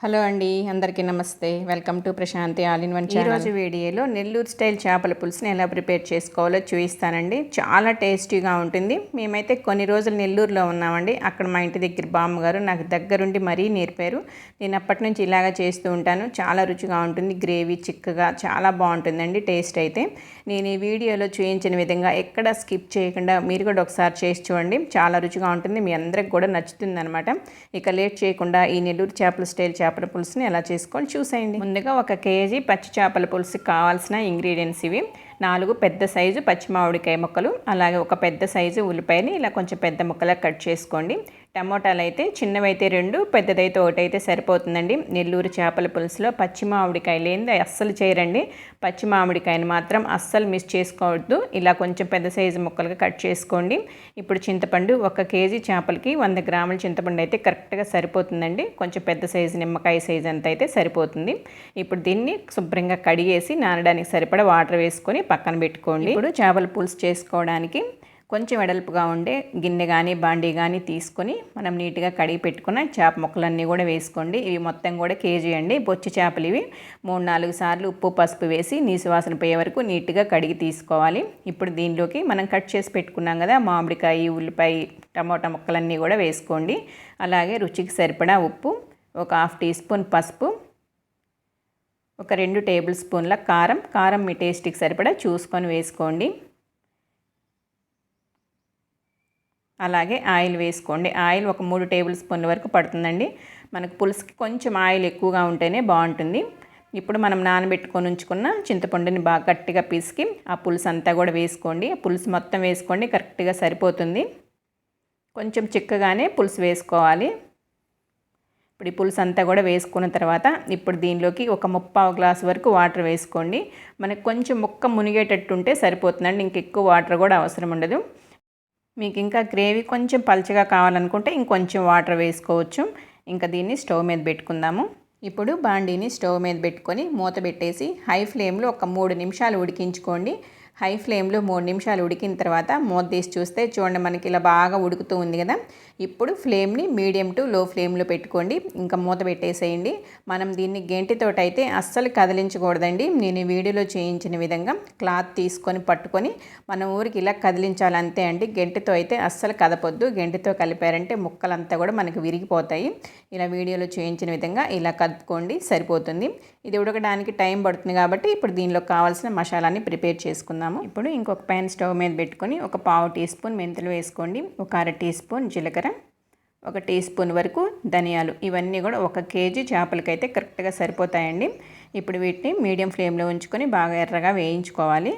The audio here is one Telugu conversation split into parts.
హలో అండి అందరికీ నమస్తే. Welcome to Prashanthi all in one ఈరోజు వీడియోలో నెల్లూరు స్టైల్ చేపల పులుసుని ఎలా ప్రిపేర్ చేసుకోవాలో చూపిస్తానండి. చాలా టేస్టీగా ఉంటుంది. మేమైతే కొన్ని రోజులు నెల్లూరులో ఉన్నామండి. అక్కడ మా ఇంటి దగ్గర బామ్మగారు నాకు దగ్గరుండి మరీ నేర్పారు. నేను అప్పటి నుంచి ఇలాగా చేస్తూ ఉంటాను. చాలా రుచిగా ఉంటుంది. గ్రేవీ చిక్కగా చాలా బాగుంటుందండి టేస్ట్ అయితే. నేను ఈ వీడియోలో చూపించిన విధంగా ఎక్కడ స్కిప్ చేయకుండా మీరు కూడా ఒకసారి చేసి చూడండి. చాలా రుచిగా ఉంటుంది. మీ అందరికి కూడా నచ్చుతుంది అనమాట ఇక లేట్ చేయకుండా ఈ నెల్లూరు చేపల స్టైల్ చేపల పులుసుని ఎలా చేసుకోవాలి చూసేయండి. ముందుగా ఒక కేజీ పచ్చి చేపల పులుసుకి కావాల్సిన ఇంగ్రీడియంట్స్ ఇవి. నాలుగు పెద్ద సైజు పచ్చి మామిడికాయ ముక్కలు అలాగే ఒక పెద్ద సైజు ఉల్లిపాయని ఇలా కొంచెం పెద్ద ముక్కలా కట్ చేసుకోండి. టమోటాలు అయితే చిన్నవైతే రెండు పెద్దదైతే ఒకటైతే సరిపోతుందండి. నెల్లూరు చేపల పులుసులో పచ్చి మామిడికాయ లేనిది అస్సలు చేయరండి. పచ్చి మామిడికాయని మాత్రం అస్సలు మిస్ చేసుకోవద్దు. ఇలా కొంచెం పెద్ద సైజు ముక్కలుగా కట్ చేసుకోండి. ఇప్పుడు చింతపండు ఒక కేజీ చేపలకి వంద గ్రాముల చింతపండు అయితే కరెక్ట్గా సరిపోతుందండి. కొంచెం పెద్ద సైజు నిమ్మకాయ సైజు అంత అయితే సరిపోతుంది. ఇప్పుడు దీన్ని శుభ్రంగా కడిగేసి నానడానికి సరిపడా వాటర్ వేసుకొని పక్కన పెట్టుకోండి. ఇప్పుడు చేపల పులుసు చేసుకోవడానికి కొంచెం వెడల్పుగా ఉండే గిన్నె కానీ బాండీ కానీ తీసుకొని మనం నీట్గా కడిగి పెట్టుకున్న చేప ముక్కలన్నీ కూడా వేసుకోండి. ఇవి మొత్తం కూడా కేజీ అండి. బొచ్చి చేపలు ఇవి మూడు నాలుగు సార్లు ఉప్పు పసుపు వేసి నీసు వాసన పోయే వరకు నీట్గా కడిగి తీసుకోవాలి. ఇప్పుడు దీనిలోకి మనం కట్ చేసి పెట్టుకున్నాం కదా మామిడికాయ ఉల్లిపాయ టమాటా ముక్కలన్నీ కూడా వేసుకోండి. అలాగే రుచికి సరిపడా ఉప్పు ఒక హాఫ్ టీ స్పూన్ పసుపు ఒక రెండు టేబుల్ స్పూన్ల కారం. కారం మీ టేస్ట్కి సరిపడా చూసుకొని వేసుకోండి. అలాగే ఆయిల్ వేసుకోండి. ఆయిల్ ఒక మూడు టేబుల్ స్పూన్ల వరకు పడుతుందండి. మనకు పులుసుకి కొంచెం ఆయిల్ ఎక్కువగా ఉంటేనే బాగుంటుంది. ఇప్పుడు మనం నానబెట్టుకొని ఉంచుకున్న చింతపండుని బాగా గట్టిగా పిసికి ఆ పులుసు అంతా కూడా వేసుకోండి. ఆ పులుసు మొత్తం వేసుకోండి కరెక్ట్గా సరిపోతుంది. కొంచెం చిక్కగానే పులుసు వేసుకోవాలి. ఇప్పుడు ఈ పులుసు అంతా కూడా వేసుకున్న తర్వాత ఇప్పుడు దీనిలోకి ఒక ముప్పావు గ్లాస్ వరకు వాటర్ వేసుకోండి. మనకు కొంచెం ముక్క మునిగేటట్టు ఉంటే సరిపోతుందండి. ఇంకెక్కువ వాటర్ కూడా అవసరం ఉండదు. మీకు ఇంకా గ్రేవీ కొంచెం పల్చగా కావాలనుకుంటే ఇంకొంచెం వాటర్ వేసుకోవచ్చు. ఇంకా దీన్ని స్టవ్ మీద పెట్టుకుందాము. ఇప్పుడు బాండీని స్టవ్ మీద పెట్టుకొని మూత పెట్టేసి హై ఫ్లేమ్లో ఒక మూడు నిమిషాలు ఉడికించుకోండి. హై ఫ్లేమ్లో మూడు నిమిషాలు ఉడికిన తర్వాత మూత తీసి చూస్తే చూడండి మనకి ఇలా బాగా ఉడుకుతూ ఉంది కదా. ఇప్పుడు ఫ్లేమ్ని మీడియం టు లో ఫ్లేమ్లో పెట్టుకోండి. ఇంకా మూత పెట్టేసేయండి. మనం దీన్ని గెంటితోటి అయితే అస్సలు కదిలించకూడదండి. నేను వీడియోలో చేయించిన విధంగా క్లాత్ తీసుకొని పట్టుకొని మన ఊరికి ఇలా కదిలించాలి అంతే అండి. గెంటితో అయితే అస్సలు కదపొద్దు. గెంటితో కలిపారంటే ముక్కలంతా కూడా మనకి విరిగిపోతాయి. ఇలా వీడియోలో చేయించిన విధంగా ఇలా కదుపుకోండి. సరిపోతుంది. ఇది ఉడకడానికి టైం పడుతుంది కాబట్టి ఇప్పుడు దీనిలో కావాల్సిన మసాలాని ప్రిపేర్ చేసుకుందాం. చేసుకుందాము ఇప్పుడు ఇంకొక ప్యాన్ స్టవ్ మీద పెట్టుకొని ఒక పావు టీ స్పూన్ మెంతులు వేసుకోండి. ఒక అర టీ స్పూన్ జీలకర్ర ఒక టీ స్పూన్ వరకు ధనియాలు. ఇవన్నీ కూడా ఒక కేజీ చేపలకైతే కరెక్ట్గా సరిపోతాయండి. ఇప్పుడు వీటిని మీడియం ఫ్లేమ్లో ఉంచుకొని బాగా ఎర్రగా వేయించుకోవాలి.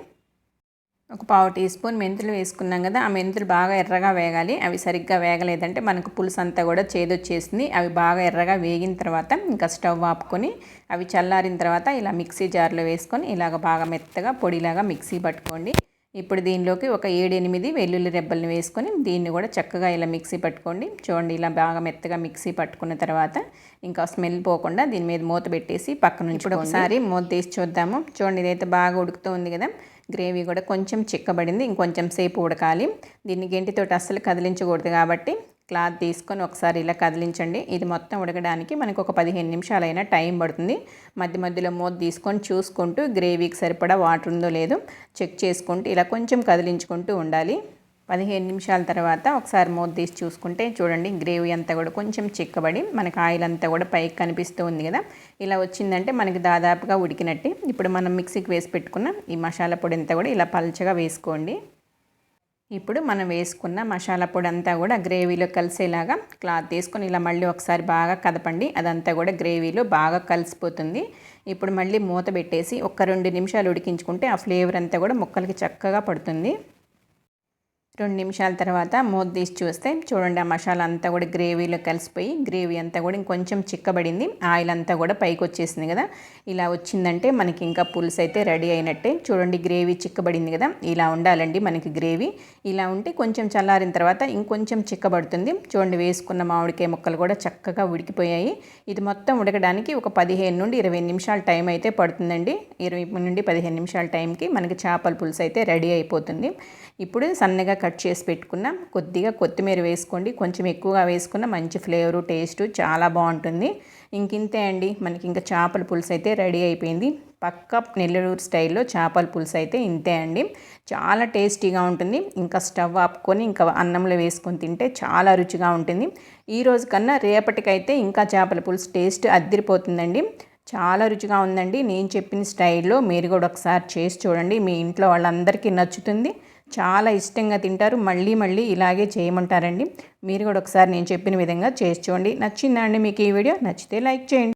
ఒక పావు టీ స్పూన్ మెంతులు వేసుకున్నాం కదా ఆ మెంతులు బాగా ఎర్రగా వేగాలి. అవి సరిగ్గా వేగలేదంటే మనకు పులుసు అంతా కూడా చేదొచ్చేసింది. అవి బాగా ఎర్రగా వేగిన తర్వాత ఇంకా స్టవ్ ఆపుకొని అవి చల్లారిన తర్వాత ఇలా మిక్సీ జార్లో వేసుకొని ఇలాగ బాగా మెత్తగా పొడిలాగా మిక్సీ పట్టుకోండి. ఇప్పుడు దీనిలోకి ఒక ఏడెనిమిది వెల్లుల్లి రెబ్బల్ని వేసుకొని దీన్ని కూడా చక్కగా ఇలా మిక్సీ పట్టుకోండి. చూడండి ఇలా బాగా మెత్తగా మిక్సీ పట్టుకున్న తర్వాత ఇంకా స్మెల్ పోకుండా దీని మీద మూత పెట్టేసి పక్కన నుంచి కూడా ఒకసారి మూత తీసి చూద్దాము. చూడండి ఇదైతే బాగా ఉడుకుతూ ఉంది కదా. గ్రేవీ కూడా కొంచెం చిక్కబడింది ఇంకొంచెం సేపు ఉడకాలి. దీన్ని గెంటితోటి అస్సలు కదిలించకూడదు కాబట్టి క్లాత్ తీసుకొని ఒకసారి ఇలా కదిలించండి. ఇది మొత్తం ఉడకడానికి మనకు ఒక పదిహేను నిమిషాలైనా టైం పడుతుంది. మధ్య మధ్యలో మూత తీసుకొని చూసుకుంటూ గ్రేవీకి సరిపడా వాటర్ ఉందో లేదో చెక్ చేసుకుంటూ ఇలా కొంచెం కదిలించుకుంటూ ఉండాలి. పదిహేను నిమిషాల తర్వాత ఒకసారి మూత తీసి చూసుకుంటే చూడండి గ్రేవీ అంతా కూడా కొంచెం చిక్కబడి మనకు ఆయిల్ అంతా కూడా పైకి కనిపిస్తూ ఉంది కదా. ఇలా వచ్చిందంటే మనకి దాదాపుగా ఉడికినట్టే. ఇప్పుడు మనం మిక్సీకి వేసి పెట్టుకున్న ఈ మసాలా పొడి అంతా కూడా ఇలా పల్చగా వేసుకోండి. ఇప్పుడు మనం వేసుకున్న మసాలా పొడి అంతా కూడా గ్రేవీలో కలిసేలాగా క్లాత్ తీసుకొని ఇలా మళ్ళీ ఒకసారి బాగా కదపండి. అదంతా కూడా గ్రేవీలో బాగా కలిసిపోతుంది. ఇప్పుడు మళ్ళీ మూత పెట్టేసి ఒక రెండు నిమిషాలు ఉడికించుకుంటే ఆ ఫ్లేవర్ అంతా కూడా ముక్కలకి చక్కగా పడుతుంది. రెండు నిమిషాల తర్వాత మూత తీసి చూస్తే చూడండి ఆ మసాలా అంతా కూడా గ్రేవీలో కలిసిపోయి గ్రేవీ అంతా కూడా ఇంకొంచెం చిక్కబడింది. ఆయిల్ అంతా కూడా పైకి వచ్చేసింది కదా. ఇలా వచ్చిందంటే మనకి ఇంకా పులుసు అయితే రెడీ అయినట్టే. చూడండి గ్రేవీ చిక్కబడింది కదా. ఇలా ఉండాలండి మనకి గ్రేవీ. ఇలా ఉంటే కొంచెం చల్లారిన తర్వాత ఇంకొంచెం చిక్కబడుతుంది. చూడండి వేసుకున్న మామిడికాయ ముక్కలు కూడా చక్కగా ఉడికిపోయాయి. ఇది మొత్తం ఉడకడానికి ఒక పదిహేను నుండి ఇరవై నిమిషాల టైం అయితే పడుతుందండి. ఇరవై నుండి పదిహేను నిమిషాల టైంకి మనకి చేపల పులుసు అయితే రెడీ అయిపోతుంది. ఇప్పుడు సన్నగా కట్ చేసి పెట్టుకున్న. కొద్దిగా కొత్తిమీర వేసుకోండి. కొంచెం ఎక్కువగా వేసుకున్న మంచి ఫ్లేవరు టేస్ట్ చాలా బాగుంటుంది. ఇంకింతే అండి. మనకి ఇంకా చేపల పులుసు అయితే రెడీ అయిపోయింది. పక్క నెల్లూరు స్టైల్లో చేపల పులుసు అయితే ఇంతే అండి. చాలా టేస్టీగా ఉంటుంది. ఇంకా స్టవ్ ఆపుకొని ఇంకా అన్నంలో వేసుకొని తింటే చాలా రుచిగా ఉంటుంది. ఈ రోజు కన్నా రేపటికైతే ఇంకా చేపల పులుసు టేస్ట్ అద్దరిపోతుందండి. చాలా రుచిగా ఉందండి. నేను చెప్పిన స్టైల్లో మీరు కూడా ఒకసారి చేసి చూడండి. మీ ఇంట్లో వాళ్ళందరికీ నచ్చుతుంది. చాలా ఇష్టంగా తింటారు. మళ్ళీ మళ్ళీ ఇలాగే చేయమంటారండి. మీరు కూడా ఒకసారి నేను చెప్పిన విధంగా చేసి చూడండి. నచ్చిందా అండి మీకు ఈ వీడియో? నచ్చితే లైక్ చేయండి.